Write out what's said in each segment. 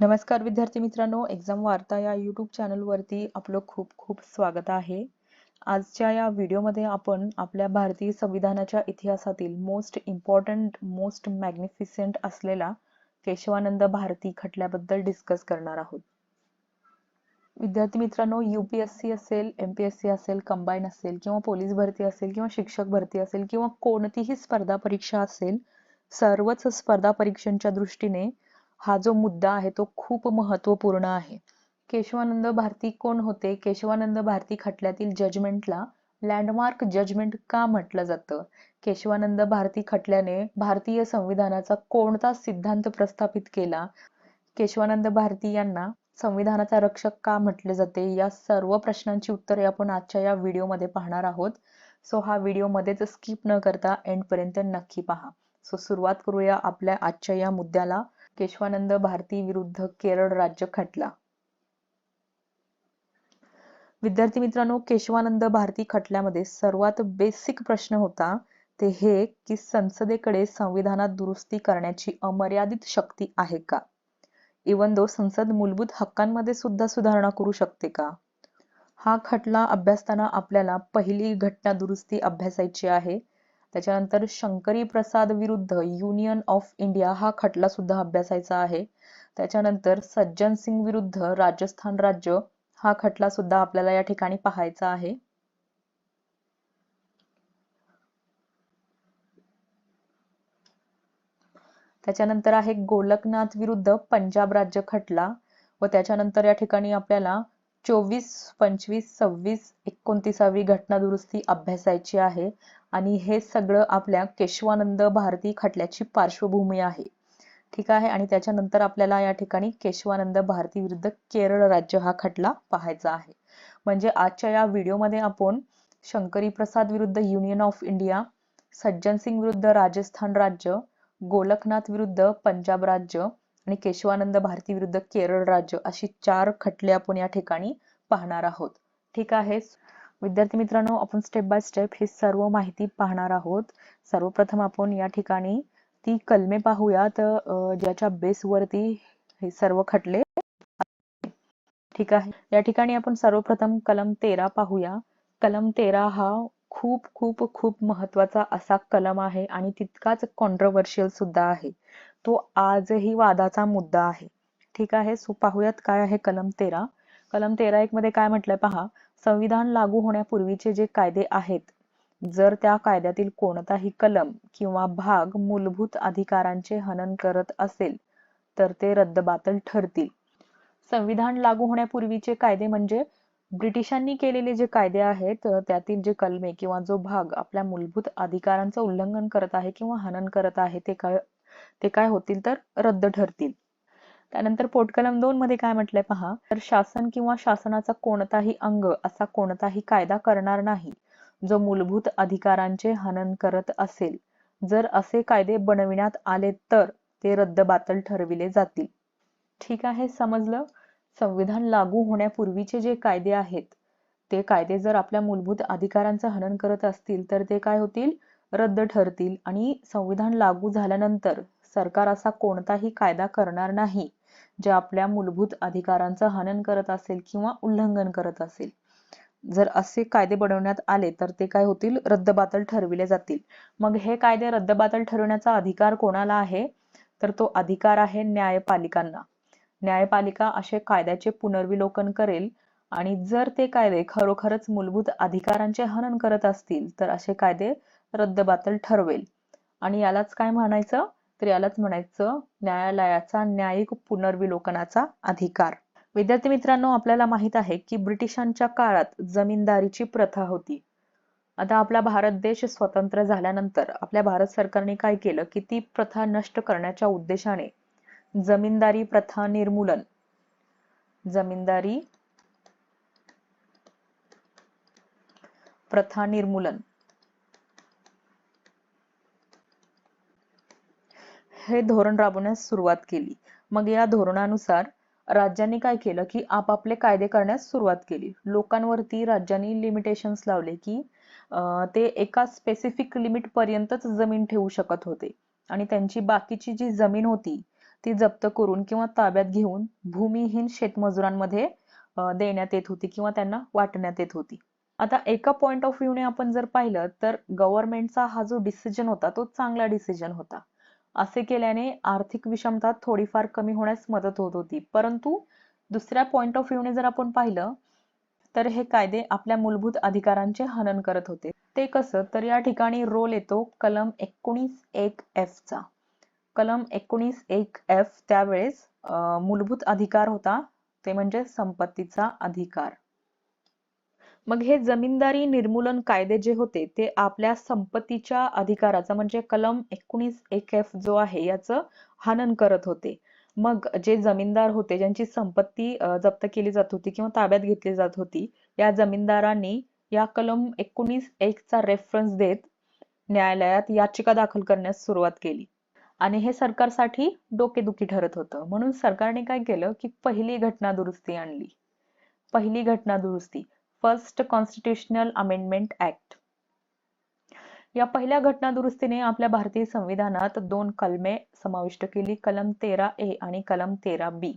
नमस्कार विद्यार्थी मित्रांनो एक्झाम वार्ता या यूट्यूब चॅनलवरती आपलं खूप खूप स्वागत आहे. आजच्या या व्हिडिओमध्ये आपण आपल्या भारतीय संविधानाच्या इतिहासातील मोस्ट इम्पॉर्टंट मोस्ट मॅग्निफिसेंट असलेला केशवानंद भारती खटल्याबद्दल डिस्कस करणार आहोत. विद्यार्थी मित्रांनो यूपीएससी असेल एमपीएससी असेल कंबाईन असेल किंवा पोलीस भरती असेल किंवा शिक्षक भरती असेल किंवा कोणतीही स्पर्धा परीक्षा असेल सर्वच स्पर्धा परीक्षांच्या दृष्टीने हा जो मुद्दा आहे तो खूप महत्त्वपूर्ण आहे. केशवानंद भारती कोण होते? केशवानंद भारती खटल्यातील जजमेंटला लँडमार्क जजमेंट का म्हटलं जातं? केशवानंद भारती खटल्याने भारतीय संविधानाचा कोणता सिद्धांत प्रस्थापित केला? केशवानंद भारती यांना संविधानाचा रक्षक का म्हटले जाते? या सर्व प्रश्नांची उत्तरे आपण आजच्या या व्हिडिओमध्ये पाहणार आहोत. सो हा व्हिडिओ मध्येच स्किप न करता एंडपर्यंत नक्की पहा. सो सुरुवात करूया आपल्या आजच्या या मुद्द्याला. केशवानंद भारती विरुद्ध केरळ राज्य खटला. विद्यार्थी मित्रांनो केशवानंद भारती खटल्यामध्ये सर्वात बेसिक प्रश्न होता ते हे की संसदेकडे संविधानात दुरुस्ती करण्याची अमर्यादित शक्ती आहे का? इवन दो संसद मूलभूत हक्कांमध्ये सुद्धा सुधारणा करू शकते का? हा खटला अभ्यासताना आपल्याला पहिली घटना दुरुस्ती अभ्यासायची आहे त्याच्यानंतर शंकरी प्रसाद विरुद्ध युनियन ऑफ इंडिया हा खटला सुद्धा अभ्यासायचा आहे. त्याच्यानंतर सज्जन सिंग विरुद्ध राजस्थान राज्य हा खटला सुद्धा आपल्याला या ठिकाणी पाहायचा आहे. त्याच्यानंतर आहे गोलकनाथ विरुद्ध पंजाब राज्य खटला व त्याच्यानंतर या ठिकाणी आपल्याला चोवीस पंचवीस सव्वीस एकोणतीसावी घटना दुरुस्ती अभ्यासायची आहे आणि हे सगळं आपल्या केशवानंद भारती खटल्याची पार्श्वभूमी आहे. ठीक आहे? आणि त्याच्यानंतर आपल्याला या ठिकाणी केशवानंद भारती विरुद्ध केरळ राज्य हा खटला पाहायचा आहे. म्हणजे आजच्या या व्हिडिओमध्ये आपण शंकरी प्रसाद विरुद्ध union of India Sajjan Singh विरुद्ध राजस्थान राज्य गोलकनाथ विरुद्ध पंजाब राज्य आणि केशवानंद भारती विरुद्ध केरळ राज्य अशी चार खटले आपण या ठिकाणी पाहणार आहोत. ठीक आहे. विद्यार्थी मित्रांनो आपण स्टेप बाय स्टेप ही सर्व माहिती पाहणार आहोत. सर्वप्रथम आपण या ठिकाणी ती कलमे पाहूयात ज्याच्या बेसवरती हे सर्व खटले ठीक आहे. या ठिकाणी आपण सर्वप्रथम कलम तेरा पाहूया. कलम तेरा हा खूप खूप खूप महत्त्वाचा असा कलम आहे आणि तितकाच कॉन्ट्रोवर्शियल सुद्धा आहे. तो आजही वादाचा मुद्दा आहे. ठीक आहे सो पाहूयात काय आहे कलम तेरा. कलम तेरा एक मध्ये काय म्हटलंय पहा संविधान लागू होण्यापूर्वीचे जे कायदे आहेत जर त्या कायद्यातील कोणताही कलम किंवा भाग मूलभूत अधिकारांचे हनन करत असेल तर ते रद्दबातल ठरतील. संविधान लागू होण्यापूर्वीचे कायदे म्हणजे ब्रिटिशांनी केलेले जे कायदे आहेत त्यातील जे कलमे किंवा जो भाग आपल्या मूलभूत अधिकारांचं उल्लंघन करत आहे किंवा हनन करत आहे ते काय ते काय होतील तर रद्द ठरतील. त्यानंतर पोटकलम दोन मध्ये काय म्हटलंय पहा तर शासन किंवा शासनाचा कोणताही अंग असा कोणताही कायदा करणार नाही जो मूलभूत अधिकारांचे हनन करत असेल. जर असे कायदे बनविण्यात आले तर ते रद्दबातल ठरविले जातील. ठीक आहे समजलं? संविधान लागू होण्यापूर्वीचे जे कायदे आहेत ते कायदे जर आपल्या मूलभूत अधिकारांचं हनन करत असतील तर ते काय होतील? रद्द ठरतील. आणि संविधान लागू झाल्यानंतर सरकार असा कोणताही कायदा करणार नाही जे आपल्या मूलभूत अधिकारांचं हनन करत असेल किंवा उल्लंघन करत असेल. जर असे कायदे बनवण्यात आले तर ते काय होतील? रद्दबातल ठरविले जातील. मग हे कायदे रद्दबातल ठरवण्याचा अधिकार कोणाला आहे? तर तो अधिकार आहे न्यायपालिकांना. न्यायपालिका असे कायद्याचे पुनर्विलोकन करेल आणि जर ते कायदे खरोखरच मूलभूत अधिकारांचे हनन करत असतील तर असे कायदे रद्दबातल ठरवेल. आणि यालाच काय म्हणायचं? तर यालाच म्हणायचं न्यायालयाचा न्यायिक पुनर्विलोकनाचा अधिकार. विद्यार्थी मित्रांनो आपल्याला माहीत आहे की ब्रिटिशांच्या काळात जमीनदारीची प्रथा होती. आता आपला भारत देश स्वतंत्र झाल्यानंतर आपल्या भारत सरकारने काय केलं? की ती प्रथा नष्ट करण्याच्या उद्देशाने जमीनदारी प्रथा निर्मूलन. जमीनदारी प्रथा निर्मूलन. हे धोरण राबवण्यास सुरुवात केली. मग या धोरणानुसार राज्यांनी काय केलं की आपापले कायदे करण्यास सुरुवात केली. लोकांवरती राज्यांनी लिमिटेशन्स लावले की ते एका स्पेसिफिक लिमिट पर्यंतच जमीन ठेवू शकत होते. आणि त्यांची बाकीची जी जमीन होती ती जप्त करून किंवा ताब्यात घेऊन भूमिहीन शेतमजुरांमध्ये देण्यात येत होती किंवा त्यांना वाटण्यात येत होती. आता एका पॉइंट ऑफ व्ह्यूने आपण जर पाहिलं तर गव्हर्नमेंटचा हा जो डिसिजन होता तो चांगला डिसिजन होता. असे केल्याने आर्थिक विषमता थोडीफार कमी होण्यास मदत होत होती. परंतु दुसऱ्या पॉइंट ऑफ व्ह्यूने जर आपण पाहिलं तर हे कायदे आपल्या मूलभूत अधिकारांचे हनन करत होते. ते कसं तर या ठिकाणी रोल येतो कलम एकोणीस एक एफ चा. कलम एकोणीस एक एफ त्यावेळेस मूलभूत अधिकार होता. ते म्हणजे संपत्तीचा अधिकार. मग हे जमीनदारी निर्मूलन कायदे जे होते ते आपल्या संपत्तीच्या अधिकाराचा म्हणजे कलम एकोणीस एक एफ जो आहे याचं हनन करत होते. मग जे जमीनदार होते ज्यांची संपत्ती जप्त केली जात होती किंवा ताब्यात घेतली जात होती या जमीनदारांनी या कलम एकोणीस एक चा रेफरन्स देत न्यायालयात याचिका दाखल करण्यास सुरुवात केली. आणि हे सरकारसाठी डोकेदुखी ठरत होतं. म्हणून सरकारने काय केलं की पहिली घटना दुरुस्ती आणली. पहिली घटना दुरुस्ती फर्स्ट कॉन्स्टिट्युशनल अमेंडमेंट ऍक्ट या पहिल्या घटना दुरुस्तीने आपल्या भारतीय संविधानात दोन कलमे समाविष्ट केली. कलम तेरा ए आणि कलम तेरा बी.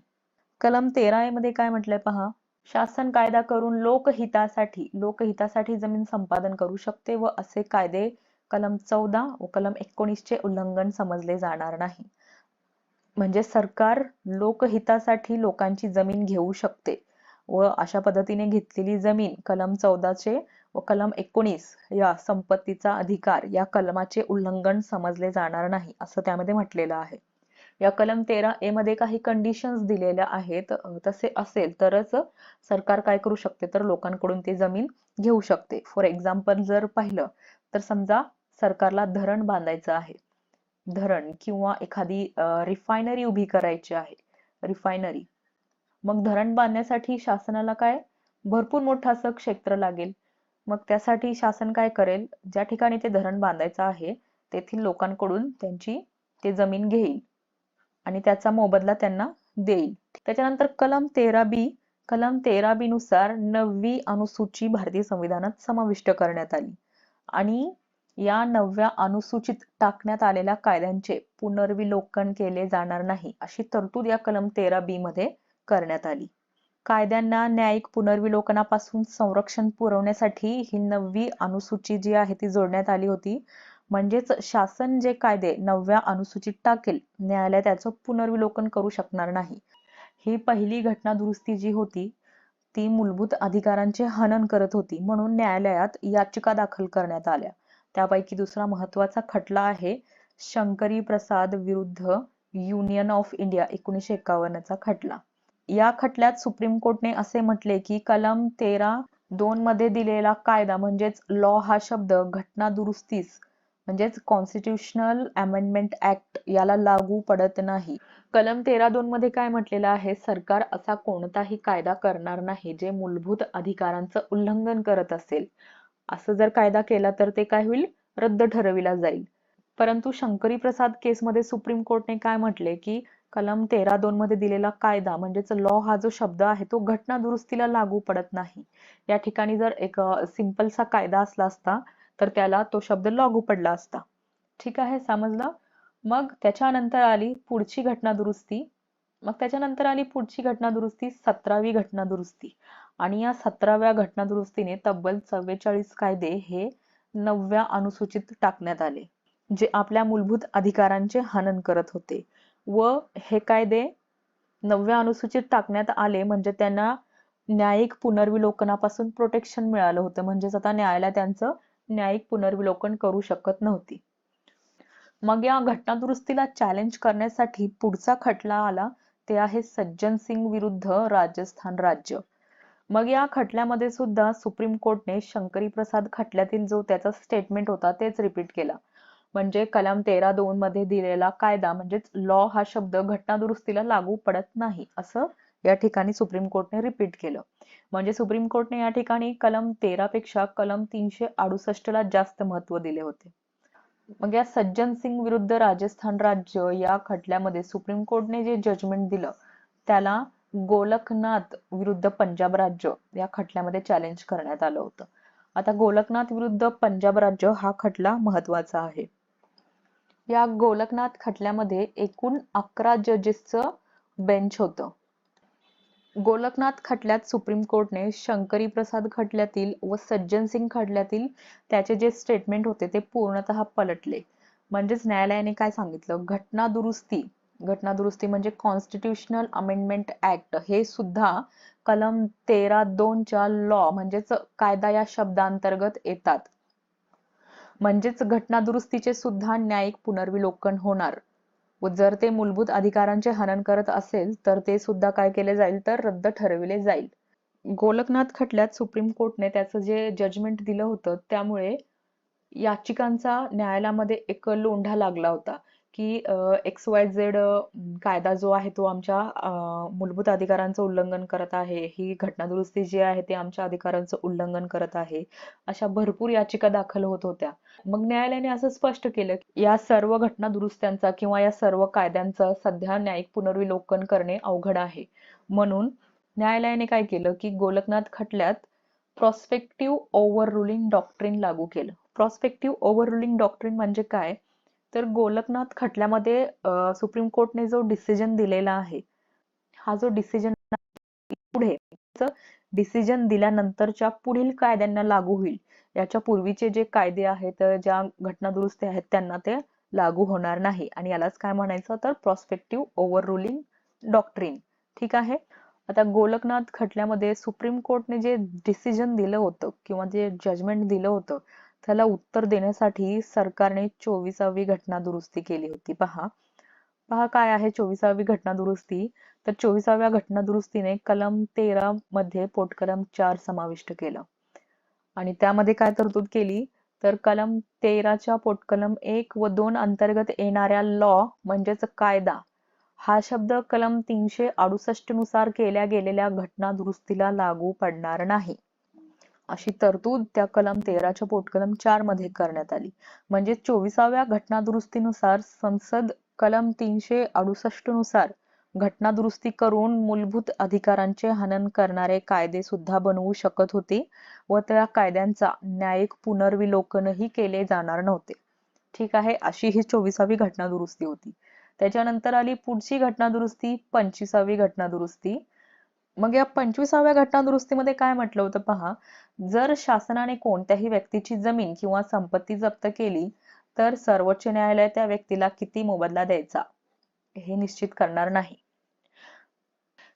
कलम तेरा ए मध्ये काय म्हटलंय पहा? शासन कायदा करून लोकहितासाठी लोकहितासाठी जमीन संपादन करू शकते व असे कायदे कलम चौदा व कलम एकोणीस चे उल्लंघन समजले जाणार नाही. म्हणजे सरकार लोकहितासाठी लोकांची जमीन घेऊ शकते व अशा पद्धतीने घेतलेली जमीन कलम चौदाचे व कलम एकोणीस या संपत्तीचा अधिकार या कलमाचे उल्लंघन समजले जाणार नाही असं त्यामध्ये म्हटलेलं आहे. या कलम तेरा ए मध्ये काही कंडिशन्स दिलेल्या आहेत. तसे असेल तरच सरकार काय करू शकते? तर लोकांकडून ती जमीन घेऊ शकते. फॉर एक्झाम्पल जर पाहिलं तर समजा सरकारला धरण बांधायचं आहे. धरण किंवा एखादी रिफायनरी उभी करायची आहे. रिफायनरी मग धरण बांधण्यासाठी शासनाला काय? भरपूर मोठं असं क्षेत्र लागेल. मग त्यासाठी शासन काय करेल? ज्या ठिकाणी ते धरण बांधायचं आहे तेथील लोकांकडून त्यांची ते जमीन घेईल आणि त्याचा मोबदला त्यांना देईल. त्याच्यानंतर कलम तेरा बी कलम तेरा बी नुसार नववी अनुसूची भारतीय संविधानात समाविष्ट करण्यात आली. आणि या नवव्या अनुसूचित टाकण्यात आलेल्या कायद्यांचे पुनर्विलोकन केले जाणार नाही अशी तरतूद या कलम तेरा बी मध्ये करण्यात आली. कायद्यांना न्यायिक पुनर्विलोकनापासून संरक्षण पुरवण्यासाठी ही नववी अनुसूची जी आहे ती जोडण्यात आली होती. म्हणजेच शासन जे कायदे नवव्या अनुसूचित टाकेल न्यायालय त्याचं पुनर्विलोकन करू शकणार नाही. ही पहिली घटना दुरुस्ती जी होती ती मूलभूत अधिकारांचे हनन करत होती म्हणून न्यायालयात याचिका दाखल करण्यात आल्या. त्यापैकी दुसरा महत्त्वाचा खटला आहे शंकरी प्रसाद विरुद्ध युनियन ऑफ इंडिया एकोणीसशे एकावन्नचा खटला. या खटल्यात सुप्रीम कोर्टने असे म्हटले की कलम तेरा दोन मध्ये दिलेला कायदा म्हणजेच लॉ हा शब्द घटना दुरुस्तीस म्हणजेच कॉन्स्टिट्युशनल अमेंडमेंट ऍक्ट याला लागू पडत नाही. कलम तेरा दोन मध्ये काय म्हटलेलं आहे? सरकार असा कोणताही कायदा करणार नाही जे मूलभूत अधिकारांचं उल्लंघन करत असेल. असं जर कायदा केला तर ते काय होईल? रद्द ठरविला जाईल. परंतु शंकरी प्रसाद केसमध्ये सुप्रीम कोर्टने काय म्हटले की कलम तेरा दोन मध्ये दिलेला कायदा म्हणजेच लॉ हा जो शब्द आहे तो घटना दुरुस्तीला लागू पडत नाही. या ठिकाणी जर एक सिंपलसा कायदा असला असता तर त्याला तो शब्द लागू पडला असता. ठीक आहे समजलं? मग त्याच्यानंतर आली पुढची घटना दुरुस्ती. मग त्याच्यानंतर आली पुढची घटना दुरुस्ती सतरावी घटना दुरुस्ती. आणि या सतराव्या घटना दुरुस्तीने तब्बल चव्वेचाळीस कायदे हे नवव्या अनुसूचित टाकण्यात आले जे आपल्या मूलभूत अधिकारांचे हनन करत होते. व हे कायदे नवव्या अनुसूचित टाकण्यात आले म्हणजे त्यांना न्यायिक पुनर्विलोकनापासून प्रोटेक्शन मिळालं होतं म्हणजेच आता न्यायालय त्यांचं न्यायिक पुनर्विलोकन करू शकत नव्हती. मग या घटना दुरुस्तीला चॅलेंज करण्यासाठी पुढचा खटला आला ते आहे सज्जन सिंग विरुद्ध राजस्थान राज्य. मग या खटल्यामध्ये सुद्धा सुप्रीम कोर्टने शंकरी प्रसाद खटल्यातील जो त्याचा स्टेटमेंट होता तेच रिपीट केला. म्हणजे कलम तेरा दोन मध्ये दिलेला कायदा म्हणजेच लॉ हा शब्द घटना दुरुस्तीला लागू पडत नाही असं या ठिकाणी सुप्रीम कोर्टने रिपीट केलं. म्हणजे सुप्रीम कोर्टने या ठिकाणी कलम तेरा पेक्षा कलम तीनशे अडुसष्ट ला जास्त महत्त्व दिले होते. मग या सज्जन सिंग विरुद्ध राजस्थान राज्य या खटल्यामध्ये सुप्रीम कोर्टने जे जजमेंट दिलं त्याला गोलकनाथ विरुद्ध पंजाब राज्य या खटल्यामध्ये चॅलेंज करण्यात आलं होतं. आता गोलकनाथ विरुद्ध पंजाब राज्य हा खटला महत्त्वाचा आहे. या गोलकनाथ खटल्यामध्ये एकूण अकरा जजेसचं बेंच होतं. गोलकनाथ खटल्यात सुप्रीम कोर्टने शंकरी प्रसाद खटल्यातील व सज्जन सिंग खटल्यातील त्याचे जे स्टेटमेंट होते ते पूर्णतः पलटले. म्हणजेच न्यायालयाने काय सांगितलं? घटना दुरुस्ती घटना दुरुस्ती म्हणजे कॉन्स्टिट्युशनल अमेंडमेंट ऍक्ट हे सुद्धा कलम तेरा दोनच्या लॉ म्हणजेच कायदा या शब्दांतर्गत येतात. म्हणजेच घटना दुरुस्तीचे सुद्धा न्यायिक पुनर्विलोकन होणार. व जर ते मूलभूत अधिकारांचे हनन करत असेल तर ते सुद्धा काय केले जाईल? तर रद्द ठरविले जाईल. गोलकनाथ खटल्यात सुप्रीम कोर्टने त्याचं जे जजमेंट दिलं होतं त्यामुळे याचिकांचा न्यायालयामध्ये एक लोंढा लागला होता. की एक्स वाय झेड कायदा जो आहे तो आमच्या मूलभूत अधिकारांचं उल्लंघन करत आहे. ही घटना दुरुस्ती जी आहे ते आमच्या अधिकारांचं उल्लंघन करत आहे. अशा भरपूर याचिका दाखल होत होत्या. मग न्यायालयाने असं स्पष्ट केलं की या सर्व घटना दुरुस्त्यांचा किंवा या सर्व कायद्यांचं सध्या न्यायिक पुनर्विलोकन करणे अवघड आहे. म्हणून न्यायालयाने काय केलं की गोलकनाथ खटल्यात प्रॉस्पेक्टिव्ह ओव्हर रुलिंग डॉक्ट्रिन लागू केलं. प्रॉस्पेक्टिव्ह ओव्हर रुलिंग डॉक्ट्रिन म्हणजे काय? तर गोलकनाथ खटल्यामध्ये सुप्रीम कोर्टने जो डिसिजन दिलेला आहे हा जो डिसिजन पुढे डिसिजन दिल्यानंतरच्या पुढील कायद्यांना लागू होईल. याच्या पूर्वीचे जे कायदे आहेत ज्या घटना दुरुस्ती आहेत त्यांना ते लागू होणार नाही. आणि यालाच काय म्हणायचं? तर प्रॉस्पेक्टिव्ह ओव्हर रुलिंग डॉक्ट्रीन ठीक आहे? आता गोलकनाथ खटल्यामध्ये सुप्रीम कोर्टने जे डिसिजन दिलं होतं किंवा जे जजमेंट दिलं होतं त्याला उत्तर देण्यासाठी सरकारने चोवीसावी घटना दुरुस्ती केली होती. पहा. पहा काय आहे चोवीसावी घटना दुरुस्ती. तर चोवीसाव्या घटना दुरुस्तीने कलम तेरा मध्ये पोटकलम चार समाविष्ट केलं. आणि त्यामध्ये काय तरतूद केली? तर कलम तेराच्या पोटकलम एक व दोन अंतर्गत येणाऱ्या लॉ म्हणजेच कायदा हा शब्द कलम तीनशे अडुसष्टनुसार केल्या गेलेल्या घटना दुरुस्तीला लागू पडणार नाही. अशी तरतूद त्या कलम तेराच्या पोटकलम चारमध्ये करण्यात आली. म्हणजे चोवीसाव्या घटना दुरुस्तीनुसार संसद कलम तीनशे अडुसष्टनुसार घटना दुरुस्ती करून मूलभूत अधिकारांचे हनन करणारे कायदे सुद्धा बनवू शकत होते व त्या कायद्यांचा न्यायिक पुनर्विलोकनही केले जाणार नव्हते. ठीक आहे अशी ही चोवीसावी घटना दुरुस्ती होती. त्याच्यानंतर आली पुढची घटना दुरुस्ती पंचवीसावी घटना दुरुस्ती मग या पंचवीसाव्या घटना दुरुस्तीमध्ये काय म्हटलं होतं पहा? जर शासनाने कोणत्याही व्यक्तीची जमीन किंवा संपत्ती जप्त केली तर सर्वोच्च न्यायालय त्या व्यक्तीला किती मोबदला द्यायचा? हे निश्चित करणार नाही.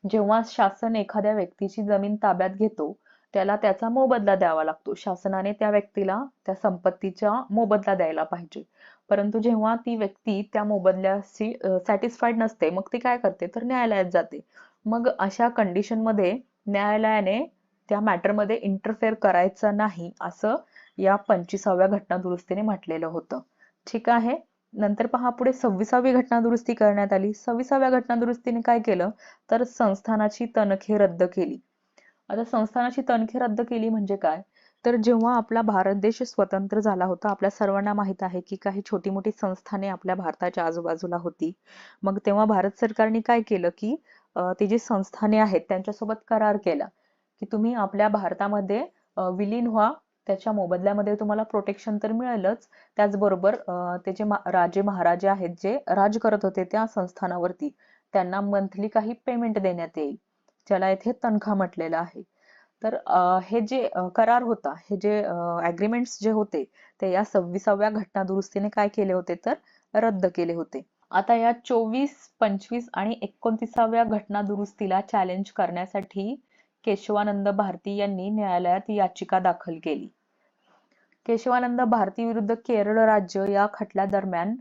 जेव्हा शासन एखाद्या व्यक्तीची जमीन ताब्यात घेतो त्याला त्याचा मोबदला द्यावा लागतो. शासनाने त्या व्यक्तीला त्या संपत्तीचा मोबदला द्यायला पाहिजे. परंतु जेव्हा ती व्यक्ती त्या मोबदल्याशी सॅटिस्फाईड नसते मग ती काय करते? तर न्यायालयात जाते. मग अशा कंडिशनमध्ये न्यायालयाने त्या मॅटरमध्ये इंटरफेअर करायचं नाही असं या पंचवीसाव्या घटना दुरुस्तीने म्हटलेलं होतं. ठीक आहे? नंतर पहा पुढे सव्वीसावी घटना दुरुस्ती करण्यात आली. सव्वीसाव्या घटना दुरुस्तीने काय केलं? तर संस्थानाची तनखे रद्द केली. आता संस्थानाची तनखे रद्द केली म्हणजे काय? तर जेव्हा आपला भारत देश स्वतंत्र झाला होता आपल्या सर्वांना माहीत आहे की काही छोटी मोठी संस्थाने आपल्या भारताच्या आजूबाजूला होती. मग तेव्हा भारत सरकारने काय केलं की ती जी संस्थाने आहेत त्यांच्यासोबत करार केला की तुम्ही आपल्या भारतामध्ये विलीन व्हा. त्याच्या मोबदल्यामध्ये तुम्हाला प्रोटेक्शन तर मिळेलच. त्याचबरोबर ते जे राजे महाराजे आहेत जे राज करत होते त्या संस्थानावरती त्यांना मंथली काही पेमेंट देण्यात येईल. ज्याला येथे तनखा म्हटलेला आहे. तर हे जे करार होता हे जे अग्रीमेंट्स जे होते ते या सव्वीसाव्या घटना दुरुस्तीने काय केले होते तर रद्द केले होते. आता या चोवीस पंचवीस आणि एकोणतीसाव्या घटना दुरुस्तीला चॅलेंज करण्यासाठी केशवानंद भारती यांनी न्यायालयात याचिका दाखल केली. केशवानंद भारती विरुद्ध केरळ राज्य या खटल्या दरम्यान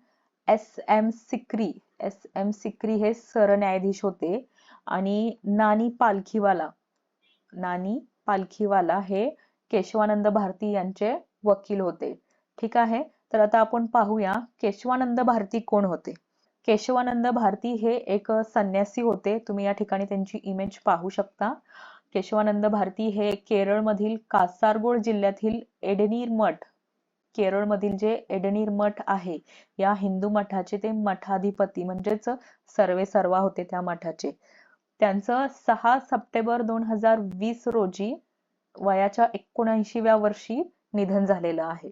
S M Sikri S M Sikri हे सरन्यायाधीश होते आणि नानी पालखीवाला नानी पालखीवाला हे केशवानंद भारती यांचे वकील होते. ठीक आहे तर आता आपण पाहूया केशवानंद भारती कोण होते? केशवानंद भारती हे एक संन्यासी होते. तुम्ही या ठिकाणी त्यांची इमेज पाहू शकता. केशवानंद भारती हे केरळमधील कासारगोड जिल्ह्यातील एडनीर मठ केरळमधील जे एडनीर मठ आहे या हिंदू मठाचे ते मठाधिपती म्हणजेच सर्वे सर्वा होते त्या मठाचे. त्यांचं सहा सप्टेंबर दोन हजार वीस रोजी वयाच्या एकोणऐंशीव्या वर्षी निधन झालेलं आहे.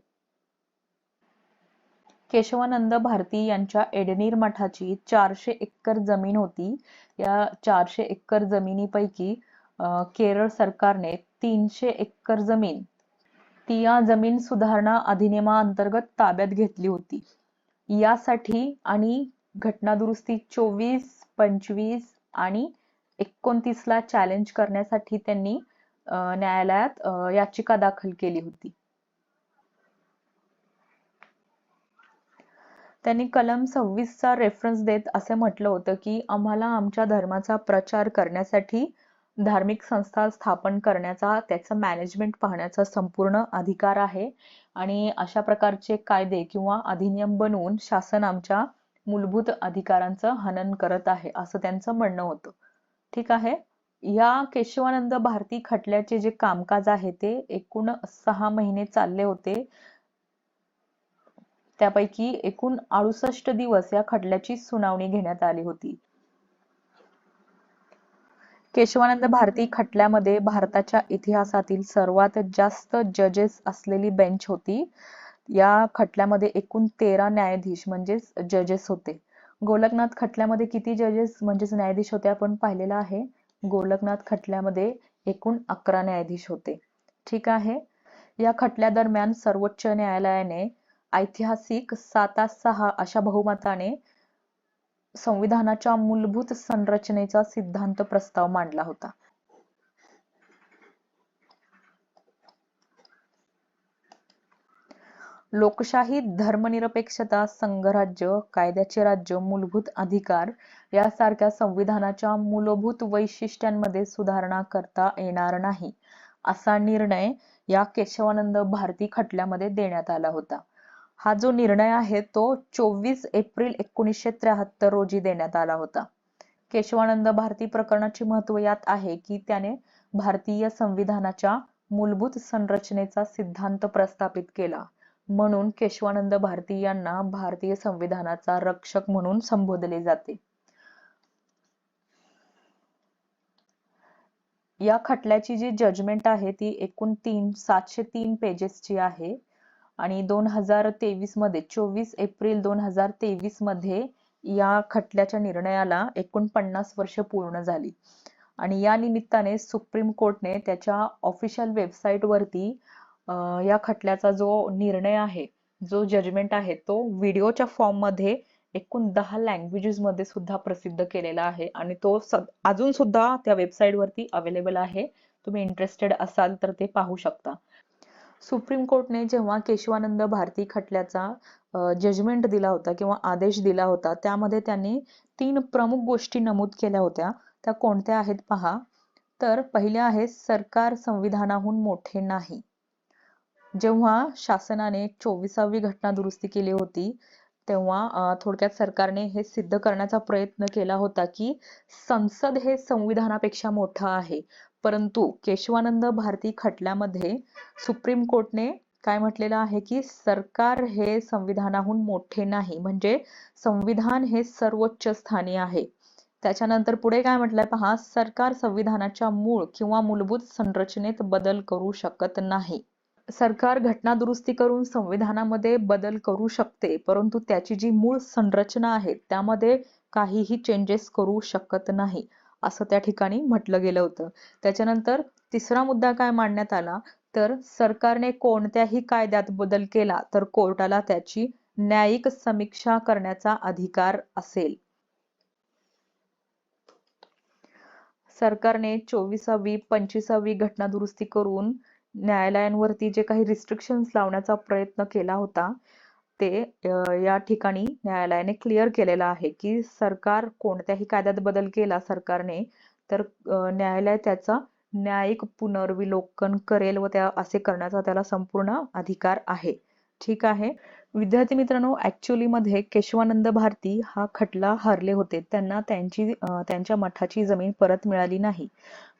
केशवानंद भारती यांच्या एडनीर मठाची चारशे एकर जमीन होती. या चारशे एकर जमिनीपैकी केरळ सरकारने तीनशे एकर जमीन ती या जमीन सुधारणा अधिनियमाअंतर्गत ताब्यात घेतली होती. यासाठी आणि घटना दुरुस्ती चोवीस पंचवीस आणि एकोणतीस ला चॅलेंज करण्यासाठी त्यांनी न्यायालयात याचिका दाखल केली होती. त्यांनी कलम सव्वीसचा रेफरन्स देत असे म्हटलं होतं की आम्हाला आमच्या धर्माचा प्रचार करण्यासाठी धार्मिक संस्था स्थापन करण्याचा त्याचं मॅनेजमेंट पाहण्याचा संपूर्ण अधिकार आहे. आणि अशा प्रकारचे कायदे किंवा अधिनियम बनवून शासन आमच्या मूलभूत अधिकारांचं हनन करत आहे असं त्यांचं म्हणणं होतं. ठीक आहे? या केशवानंद भारती खटल्याचे जे कामकाज आहे ते एकूण सहा महिने चालले होते. त्यापैकी एकूण अडुसष्ट दिवस या खटल्याची सुनावणी घेण्यात आली होती. केशवानंद भारती खटल्यामध्ये भारताच्या इतिहासातील सर्वात जास्त जजेस असलेली बेंच होती. या खटल्यामध्ये एकूण तेरा न्यायाधीश म्हणजेच जजेस होते. गोलकनाथ खटल्यामध्ये किती जजेस म्हणजेच न्यायाधीश होते आपण पाहिलेलं आहे? गोलकनाथ खटल्यामध्ये एकूण अकरा न्यायाधीश होते. ठीक आहे. या खटल्या दरम्यान सर्वोच्च न्यायालयाने ऐतिहासिक साता सहा अशा बहुमताने संविधानाच्या मूलभूत संरचनेचा सिद्धांत प्रस्ताव मांडला होता. लोकशाही धर्मनिरपेक्षता संघराज्य कायद्याचे राज्य मूलभूत अधिकार यासारख्या संविधानाच्या मूलभूत वैशिष्ट्यांमध्ये सुधारणा करता येणार नाही असा निर्णय या केशवानंद भारती खटल्यामध्ये देण्यात आला होता. हा जो निर्णय आहे तो चोवीस एप्रिल एकोणीसशे त्र्याहत्तर रोजी देण्यात आला होता. केशवानंद भारती प्रकरणाचे महत्त्व यात आहे की त्याने भारतीय संविधानाच्या मूलभूत संरचनेचा सिद्धांत प्रस्थापित केला. म्हणून केशवानंद भारती यांना भारतीय संविधानाचा रक्षक म्हणून संबोधले जाते. या खटल्याची जी जजमेंट आहे ती एकूण तीन सातशे तीन पेजेसची आहे. आणि दोन हजार तेवीसमध्ये चोवीस एप्रिल दोन हजार तेवीसमध्ये या खटल्याच्या निर्णयाला एकूण पन्नास वर्ष पूर्ण झाली. आणि या निमित्ताने सुप्रीम कोर्टने त्याच्या ऑफिशियल वेबसाईट वरती या खटल्याचा जो निर्णय आहे जो जजमेंट आहे तो व्हिडिओच्या फॉर्ममध्ये एकूण दहा लँग्वेजेस मध्ये सुद्धा प्रसिद्ध केलेला आहे. आणि तो अजून सुद्धा त्या वेबसाईट वरती अवेलेबल आहे. तुम्ही इंटरेस्टेड असाल तर ते पाहू शकता. सुप्रीम कोर्टने जेव्हा केशवानंद भारती खटल्याचा जजमेंट दिला होता किंवा आदेश दिला होता त्यामध्ये त्यांनी तीन प्रमुख गोष्टी नमूद केल्या होत्या. त्या कोणत्या आहेत पहा. तर पहिल्या आहे सरकार संविधानाहून मोठे नाही. जेव्हा शासनाने चोवीसावी घटना दुरुस्ती केली होती तेव्हा थोडक्यात सरकारने हे सिद्ध करण्याचा प्रयत्न केला होता की संसद हे संविधानापेक्षा मोठं आहे. परंतु केशवानंद भारती खटल्यामध्ये सुप्रीम कोर्टने काय म्हटलेलं आहे की सरकार हे संविधानाहून मोठे नाही म्हणजे संविधान हे सर्वोच्च स्थानी आहे. त्याच्यानंतर पुढे काय म्हटलंय पहा सरकार संविधानाच्या मूळ किंवा मूलभूत संरचनेत बदल करू शकत नाही. सरकार घटना दुरुस्ती करून संविधानामध्ये बदल करू शकते परंतु त्याची जी मूळ संरचना आहे त्यामध्ये काहीही चेंजेस करू शकत नाही. असं त्या ठिकाणी म्हटलं गेलं होतं. त्याच्यानंतर तिसरा मुद्दा काय मांडण्यात आला? तर सरकारने कोणत्याही कायद्यात बदल केला तर कोर्टाला त्याची न्यायिक समीक्षा करण्याचा अधिकार असेल. सरकारने चोवीसावी पंचवीसावी घटना दुरुस्ती करून न्यायालयांवरती जे काही रिस्ट्रिक्शन्स लावण्याचा प्रयत्न केला होता ते या ठिकाणी न्यायालयाने क्लिअर केलेलं आहे की सरकार कोणत्याही कायद्यात बदल केला सरकारने तर न्यायालय त्याचा न्यायिक पुनर्विलोकन करेल व त्या असे करण्याचा त्याला संपूर्ण अधिकार आहे. ठीक आहे? विद्यार्थी मित्रांनो ऍक्च्युअली मध्ये केशवानंद भारती हा खटला हरले होते. त्यांना त्यांची त्यांच्या मठाची जमीन परत मिळाली नाही.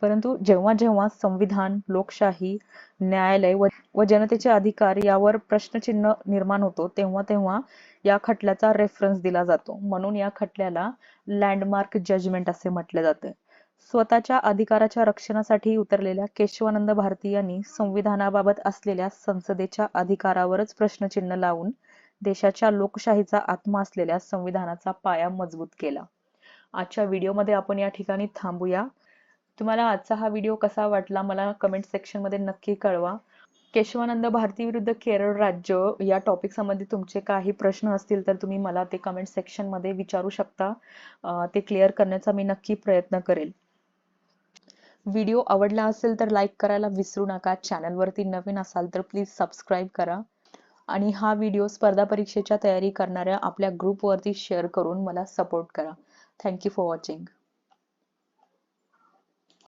परंतु जेव्हा जेव्हा संविधान लोकशाही न्यायालय व जनतेचे अधिकार यावर प्रश्नचिन्ह निर्माण होतो तेव्हा तेव्हा या खटल्याचा रेफरन्स दिला जातो. म्हणून या खटल्याला लँडमार्क जजमेंट असे म्हटले जाते. स्वतःच्या अधिकाराच्या रक्षणासाठी उतरलेल्या केशवानंद भारती यांनी संविधानाबाबत असलेल्या संसदेच्या अधिकारावरच प्रश्नचिन्ह लावून देशाच्या लोकशाहीचा आत्मा असलेल्या संविधानाचा पाया मजबूत केला. आजच्या व्हिडिओमध्ये आपण या ठिकाणी थांबूया. तुम्हाला आजचा हा व्हिडिओ कसा वाटला मला कमेंट सेक्शनमध्ये नक्की कळवा. केशवानंद भारती विरुद्ध केरळ राज्य या टॉपिक संबंधी तुमचे काही प्रश्न असतील तर तुम्ही मला ते कमेंट सेक्शनमध्ये विचारू शकता. ते क्लिअर करण्याचा मी नक्की प्रयत्न करेल. व्हिडिओ आवडला असेल तर लाईक करायला विसरू नका. चॅनलवरती नवीन असाल तर प्लीज सबस्क्राईब करा. आणि हा व्हिडिओ स्पर्धा परीक्षेच्या तयारी करणाऱ्या आपल्या ग्रुपवरती शेअर करून मला सपोर्ट करा. Thank you for watching.